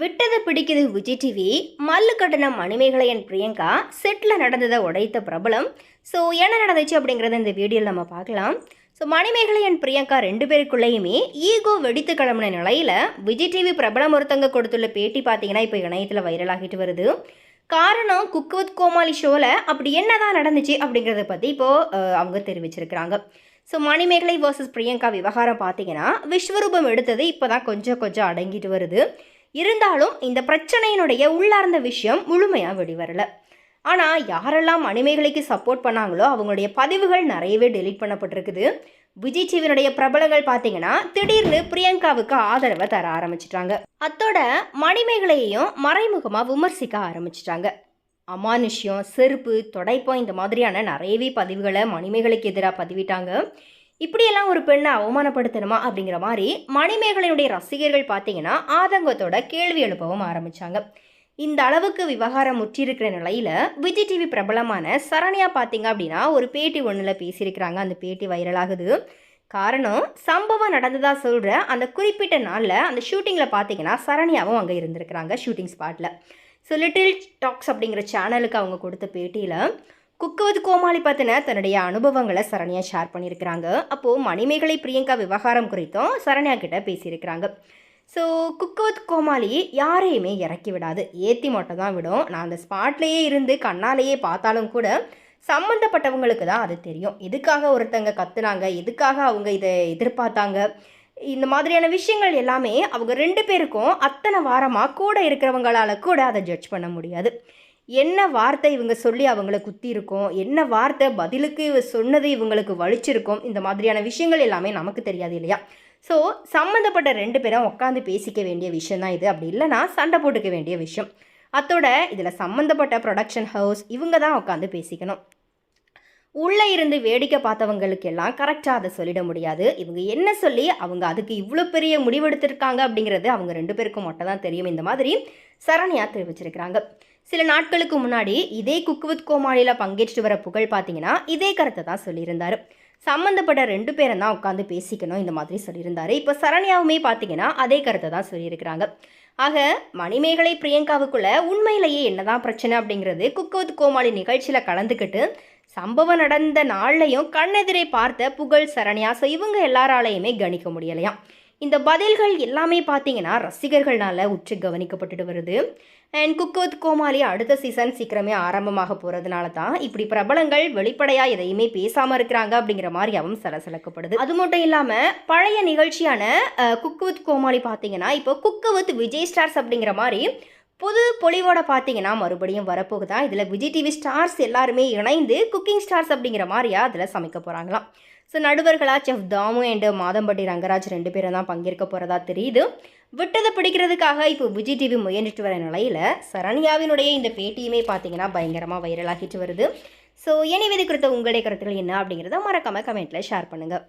விட்டது பிடிக்குது விஜய் டிவி மல்லு கட்டின மணிமேகலையன் பிரியங்கா செட்டில் நடந்ததை உடைத்த பிரபலம். ஸோ என்ன நடந்துச்சு அப்படிங்கிறத இந்த வீடியோவில் நம்ம பார்க்கலாம். ஸோ மணிமேகலையன் பிரியங்கா ரெண்டு பேருக்குள்ளேயுமே ஈகோ வெடித்து கிளம்பின நிலையில் விஜய் டிவி பிரபலம் ஒருத்தங்க கொடுத்துள்ள பேட்டி பார்த்தீங்கன்னா இப்போ இணையத்தில் வைரலாகிட்டு வருது. காரணம் குக் வித் கோமாளி ஷோவில் அப்படி என்னதான் நடந்துச்சு அப்படிங்கிறத பற்றி இப்போது அவங்க தெரிவிச்சிருக்கிறாங்க. ஸோ மணிமேகலை வர்சஸ் பிரியங்கா விவகாரம் பார்த்தீங்கன்னா விஸ்வரூபம் எடுத்தது இப்போ தான் கொஞ்சம் கொஞ்சம் அடங்கிட்டு வருது. இருந்தாலும் இந்த பிரச்சனையினுடைய உள்ளார்ந்த விஷயம் முழுமையாக வெளிவரல ஆனால் யாரெல்லாம் மணிமேகலைக்கு சப்போர்ட் பண்ணாங்களோ அவங்களுடைய பதிவுகள் நிறையவே டெலீட் பண்ணப்பட்டிருக்குது. விஜய் சிவனுடைய பிரபலங்கள் பார்த்தீங்கன்னா திடீர்னு பிரியங்காவுக்கு ஆதரவை தர ஆரம்பிச்சிட்டாங்க. அத்தோட மணிமேகலையையும் மறைமுகமாக விமர்சிக்க ஆரம்பிச்சிட்டாங்க. அமானுஷ்யம் செருப்பு தொடைப்பம் இந்த மாதிரியான நிறையவே பதிவுகளை மணிமேகலைக்கு எதிராக பதிவிட்டாங்க. இப்படியெல்லாம் ஒரு பெண்ணை அவமானப்படுத்தணுமா அப்படிங்கிற மாதிரி மணிமேகலையினுடைய ரசிகர்கள் பார்த்தீங்கன்னா ஆதங்கத்தோட கேள்வி எழுப்பவும் ஆரம்பித்தாங்க இந்த அளவுக்கு விவகாரம் முற்றிருக்கிற நிலையில் விஜய் டிவி பிரபலமான சரண்யா பார்த்தீங்க அப்படின்னா ஒரு பேட்டி ஒன்றில் பேசியிருக்கிறாங்க. அந்த பேட்டி வைரலாகுது. காரணம் சம்பவம் நடந்ததாக சொல்கிற அந்த குறிப்பிட்ட நாளில் அந்த ஷூட்டிங்கில் பார்த்தீங்கன்னா சரண்யாவும் அங்கே இருந்திருக்கிறாங்க ஷூட்டிங் ஸ்பாட்டில் ஸோ லிட்டில் டாக்ஸ் அப்படிங்கிற சேனலுக்கு அவங்க கொடுத்த பேட்டியில் குக்குவது கோமாளி பற்றின தன்னுடைய அனுபவங்களை சரண்யா ஷேர் பண்ணியிருக்கிறாங்க. அப்போது மணிமேகலை பிரியங்கா விவகாரம் குறித்தும் சரண்யா கிட்ட பேசியிருக்கிறாங்க. ஸோ குக்குவத் கோமாளி யாரையுமே இறக்கி விடாது. ஏற்றி மட்டும் தான் விடும். நான் அந்த ஸ்பாட்லேயே இருந்து கண்ணாலேயே பார்த்தாலும் கூட சம்மந்தப்பட்டவங்களுக்கு தான் அது தெரியும். எதுக்காக ஒருத்தங்க கத்துனாங்க? எதுக்காக அவங்க இதை எதிர்பார்த்தாங்க? இந்த மாதிரியான விஷயங்கள் எல்லாமே அவங்க ரெண்டு பேருக்கும் அத்தனை வாரமாக கூட இருக்கிறவங்களால கூட அதை ஜட்ஜ் பண்ண முடியாது. என்ன வார்த்தை இவங்க சொல்லி அவங்களை குத்திருக்கோம் என்ன வார்த்தை பதிலுக்கு இவ சொன்னது இவங்களுக்கு வலிச்சிருக்கும்? இந்த மாதிரியான விஷயங்கள் எல்லாமே நமக்கு தெரியாது இல்லையா? ஸோ சம்மந்தப்பட்ட ரெண்டு பேரும் உட்காந்து பேசிக்க வேண்டிய விஷயம் தான் இது. அப்படி இல்லைன்னா சண்டை போட்டுக்க வேண்டிய விஷயம். அத்தோட இதில் சம்மந்தப்பட்ட ப்ரொடக்ஷன் ஹவுஸ் இவங்க தான் உட்காந்து பேசிக்கணும். உள்ளே இருந்து வேடிக்கை பார்த்தவங்களுக்கு எல்லாம் கரெக்டாக அதை சொல்லிட முடியாது. இவங்க என்ன சொல்லி அவங்க அதுக்கு இவ்வளோ பெரிய முடிவெடுத்திருக்காங்க அப்படிங்கிறது அவங்க ரெண்டு பேருக்கும் மட்டும் தான் தெரியும். இந்த மாதிரி சரண்யா தெரிவிச்சிருக்கிறாங்க. சில நாட்களுக்கு முன்னாடி இதே குக்கு வித் கோமாளியில் பங்கேற்று வர புகழ் பார்த்தீங்கன்னா இதே கருத்தை தான் சொல்லியிருந்தார். சம்மந்தப்பட்ட ரெண்டு பேரும் தான் உட்காந்து பேசிக்கணும் இந்த மாதிரி சொல்லியிருந்தாரு. இப்போ சரண்யாவுமே பார்த்தீங்கன்னா அதே கருத்தை தான் சொல்லியிருக்கிறாங்க. ஆக மணிமேகலை பிரியங்காவுக்குள்ள உண்மையிலேயே என்னதான் பிரச்சனை அப்படிங்கிறது குக்குவித் கோமாளி நிகழ்ச்சியில் கலந்துக்கிட்டு சம்பவம் நடந்த நாள்லையும் கண்ணெதிரை பார்த்த புகழ் சரண்யா ஸோ இவங்க எல்லாராலையுமே கணிக்க முடியலையாம். இந்த பதில்கள் எல்லாமே பார்த்தீங்கன்னா ரசிகர்களால் உற்று கவனிக்கப்பட்டுட்டு வருது. அண்ட் குக் வித் கோமாளி அடுத்த சீசன் சீக்கிரமே ஆரம்பமாக போகிறதுனால தான் இப்படி பிரபலங்கள் வெளிப்படையாக எதையுமே பேசாமல் இருக்கிறாங்க அப்படிங்கிற மாதிரி மாதிரியாவும் சலசலக்கப்படுது. அது மட்டும் இல்லாமல் பழைய நிகழ்ச்சியான குக் வித் கோமாளி பார்த்தீங்கன்னா இப்போ குக் வித் விஜய் ஸ்டார்ஸ் அப்படிங்கிற மாதிரி புது பொலிவோட பார்த்தீங்கன்னா மறுபடியும் வரப்போகுதா? இதில் விஜய் டிவி ஸ்டார்ஸ் எல்லாருமே இணைந்து குக்கிங் ஸ்டார்ஸ் அப்படிங்கிற மாதிரியா அதில் சமைக்க போகிறாங்களாம் ஸோ நடுவர்களாக செஃப் தாமு அண்டு மாதம்பட்டி ரங்கராஜ் ரெண்டு பேரும் தான் பங்கேற்க போகிறதா தெரியுது. விட்டதை பிடிக்கிறதுக்காக இப்போ விஜய் டிவி முயன்றுட்டு வர நிலையில் சரண்யாவினுடைய இந்த பேட்டியுமே பார்த்தீங்கன்னா பயங்கரமாக வைரலாகிட்டு வருது. ஸோ இனி விதி குறித்த உங்களுடைய கருத்துக்கள் என்ன அப்படிங்கிறத மறக்காமல் கமெண்ட்டில் ஷேர் பண்ணுங்கள்